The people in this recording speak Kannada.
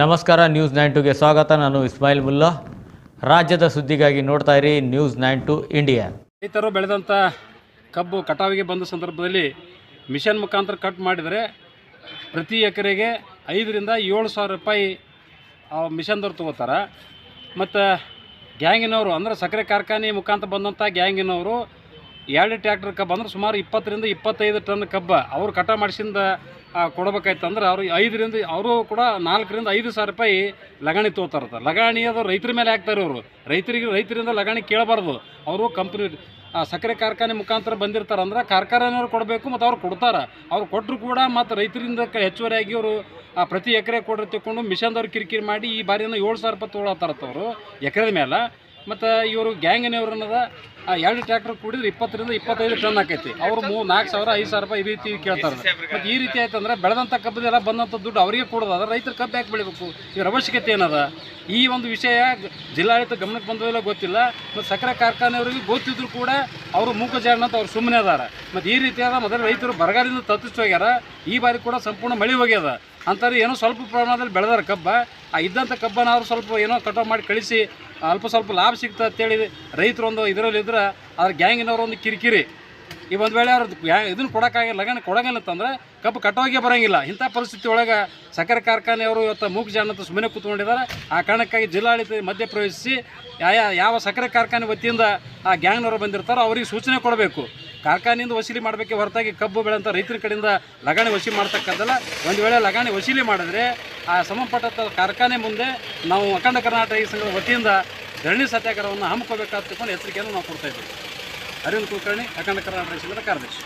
ನಮಸ್ಕಾರ ನ್ಯೂಸ್ ನೈನ್ ಟುಗೆ ಸ್ವಾಗತ. ನಾನು ಇಸ್ಮಾಯಿಲ್ ಮುಲ್ಲಾ. ರಾಜ್ಯದ ಸುದ್ದಿಗಾಗಿ ನೋಡ್ತಾ ಇರಿ ನ್ಯೂಸ್ ನೈನ್ ಟು ಇಂಡಿಯಾ ರೈತರು ಬೆಳೆದಂಥ ಕಬ್ಬು ಕಟಾವಿಗೆ ಬಂದ ಸಂದರ್ಭದಲ್ಲಿ ಮಿಷನ್ ಮುಖಾಂತರ ಕಟ್ ಮಾಡಿದರೆ ಪ್ರತಿ ಎಕರೆಗೆ ಐದರಿಂದ ಏಳು ಸಾವಿರ ರೂಪಾಯಿ ಮಿಷನ್ದವ್ರು ತೊಗೋತಾರೆ. ಮತ್ತು ಗ್ಯಾಂಗಿನವರು, ಅಂದ್ರೆ ಸಕ್ಕರೆ ಕಾರ್ಖಾನೆ ಮುಖಾಂತರ ಬಂದಂಥ ಗ್ಯಾಂಗಿನವರು ಎರಡು ಟ್ಯಾಕ್ಟರ್ ಕಬ್ಬು ಅಂದ್ರೆ ಸುಮಾರು ಇಪ್ಪತ್ತರಿಂದ ಇಪ್ಪತ್ತೈದು ಟನ್ ಕಬ್ಬ ಅವ್ರು ಕಟ ಮಾಡಿಸಿಂದ ಕೊಡ್ಬೇಕಾಯ್ತಂದ್ರೆ ಅವ್ರು ಐದರಿಂದ, ಅವರು ಕೂಡ ನಾಲ್ಕರಿಂದ ಐದು ಸಾವಿರ ರೂಪಾಯಿ ಲಗಾಣಿ ತೊಗೋತಾರತ್ತ ಲಗಾಣಿ ಅದು ರೈತರ ಮೇಲೆ ಹಾಕ್ತಾರೆ ಅವರು. ರೈತರಿಗೆ, ರೈತರಿಂದ ಲಗಾಣಿ ಕೇಳಬಾರ್ದು. ಅವರು ಕಂಪ್ನಿ ಸಕ್ಕರೆ ಕಾರ್ಖಾನೆ ಮುಖಾಂತರ ಬಂದಿರ್ತಾರೆ ಅಂದ್ರೆ ಕಾರ್ಖಾನೆಯವ್ರು ಕೊಡಬೇಕು ಮತ್ತು ಅವ್ರು ಕೊಡ್ತಾರೆ. ಅವ್ರು ಕೊಟ್ಟರು ಕೂಡ ಮತ್ತು ರೈತರಿಂದ ಹೆಚ್ಚುವರಿಯಾಗಿ ಅವರು ಪ್ರತಿ ಎಕರೆ ಕೊಡ್ರಿ ತಗೊಂಡು ಮಿಷನ್ದವ್ರು ಕಿರಿಕಿರಿ ಮಾಡಿ ಈ ಬಾರಿನ ಏಳು ಸಾವಿರ ರೂಪಾಯಿ ತೊಗೊಳತ್ತಾರತ್ತವರು ಎಕರೆದ ಎಕರೆ ಮೇಲೆ ಮತ್ತು ಇವರು ಗ್ಯಾಂಗಿನವ್ರು ಅನ್ನೋದ ಆ, ಎರಡು ಟ್ರ್ಯಾಕ್ಟರ್ ಕೂಡಿದ್ರೆ ಇಪ್ಪತ್ತರಿಂದ ಇಪ್ಪತ್ತೈದು ಟನ್ ಆಕೈತಿ. ಅವರು ಮೂ, ನಾಲ್ಕು ಸಾವಿರ, ಐದು ಸಾವಿರ ರೂಪಾಯಿ ಈ ರೀತಿ ಕೇಳ್ತಾರೆ. ಮತ್ತು ಈ ರೀತಿ ಆಯ್ತು ಅಂದ್ರೆ ಬೆಳೆದಂಥ ಕಬ್ಬದೆಲ್ಲ ಬಂದಂಥ ದುಡ್ಡು ಅವರಿಗೆ ಕೊಡೋದು. ರೈತರು ಕಬ್ಬು ಯಾಕೆ ಬೆಳಿಬೇಕು? ಇವ್ರ ಅವಶ್ಯಕತೆ ಏನದ? ಈ ಒಂದು ವಿಷಯ ಜಿಲ್ಲಾಡಳಿತ ಗಮನಕ್ಕೆ ಬಂದಿಲ್ಲ ಗೊತ್ತಿಲ್ಲ. ಮತ್ತು ಸಕ್ಕರೆ ಕಾರ್ಖಾನೆಯವರಿಗೆ ಗೊತ್ತಿದ್ರು ಕೂಡ ಅವರು ಮೂಕ ಅಂತ ಅವ್ರು ಸುಮ್ಮನೆ ಅದಾರ. ಮತ್ತು ಈ ರೀತಿಯಾದ ಮೊದಲು ರೈತರು ಬರಗಾಲದಿಂದ ತಪ್ಪಿಸಿ ಹೋಗ್ಯಾರ. ಈ ಬಾರಿ ಕೂಡ ಸಂಪೂರ್ಣ ಮಳೆ ಹೋಗ್ಯದ. ಅಂತಾರೆ ಏನೋ ಸ್ವಲ್ಪ ಪ್ರಮಾಣದಲ್ಲಿ ಬೆಳೆದಾರ ಕಬ್ಬ. ಆ ಇದ್ದಂಥ ಕಬ್ಬನ ಅವರು ಸ್ವಲ್ಪ ಏನೋ ಕಟಾವು ಮಾಡಿ ಕಳಿಸಿ, ಅಲ್ಪ ಸ್ವಲ್ಪ ಲಾಭ ಸಿಗ್ತದೆ ಅಂತೇಳಿ ರೈತರು ಒಂದು ಇದರಲ್ಲಿ ಇದ್ರೆ ಅದ್ರ ಗ್ಯಾಂಗಿನವ್ರು ಒಂದು ಕಿರಿಕಿರಿ. ಈ ಒಂದು ವೇಳೆ ಅವ್ರದ್ದು ಇದನ್ನು ಕೊಡೋಕ್ಕಾಗಿಲ್ಲ ಲಗಣ ಕೊಡೋಂಗಿಲ್ಲ ಅಂತಂದ್ರೆ ಕಬ್ಬು ಕಟಾವಿಗೆ ಬರೋಂಗಿಲ್ಲ. ಇಂಥ ಪರಿಸ್ಥಿತಿ ಒಳಗೆ ಸಕ್ಕರೆ ಕಾರ್ಖಾನೆಯವರು ಇವತ್ತು ಮೂಗು ಜಾನ್ ಅಂತ ಸುಮ್ಮನೆ ಕೂತ್ಕೊಂಡಿದ್ದಾರೆ. ಆ ಕಾರಣಕ್ಕಾಗಿ ಜಿಲ್ಲಾಡಳಿತ ಮಧ್ಯ ಪ್ರವೇಶಿಸಿ ಯಾವ ಯಾವ ಸಕ್ಕರೆ ಕಾರ್ಖಾನೆ ವತಿಯಿಂದ ಆ ಗ್ಯಾಂಗ್ನವರು ಬಂದಿರ್ತಾರೋ ಅವ್ರಿಗೆ ಸೂಚನೆ ಕೊಡಬೇಕು. ಕಾರ್ಖಾನೆಯಿಂದ ವಸೂಲಿ ಮಾಡಬೇಕೆ ಹೊರತಾಗಿ ಕಬ್ಬು ಬೆಳೆಂಥ ರೈತರ ಕಡೆಯಿಂದ ಲಗಾಣಿ ವಸೂಲಿ ಮಾಡ್ತಕ್ಕಂಥಲ್ಲ ಒಂದು ವೇಳೆ ಲಗಾಣಿ ವಸೂಲಿ ಮಾಡಿದ್ರೆ ಆ ಸಂಬಂಧಪಟ್ಟಂಥ ಕಾರ್ಖಾನೆ ಮುಂದೆ ನಾವು ಅಖಂಡ ಕರ್ನಾಟಕ ಸಂಘದ ವತಿಯಿಂದ ಧರಣಿ ಸತ್ಯಾಗ್ರಹವನ್ನು ಹಮ್ಮಿಕೋಬೇಕಾದ ತಿಳ್ಕೊಂಡು ಎಚ್ಚರಿಕೆಯನ್ನು ನಾವು ಕೊಡ್ತಾ ಇದ್ದೀವಿ. ಅರವಿಂದ್ ಕುಲಕರ್ಣಿ ಅಖಂಡ ಕರ್ನಾಟಕ ಕಾರ್ಯದರ್ಶಿ.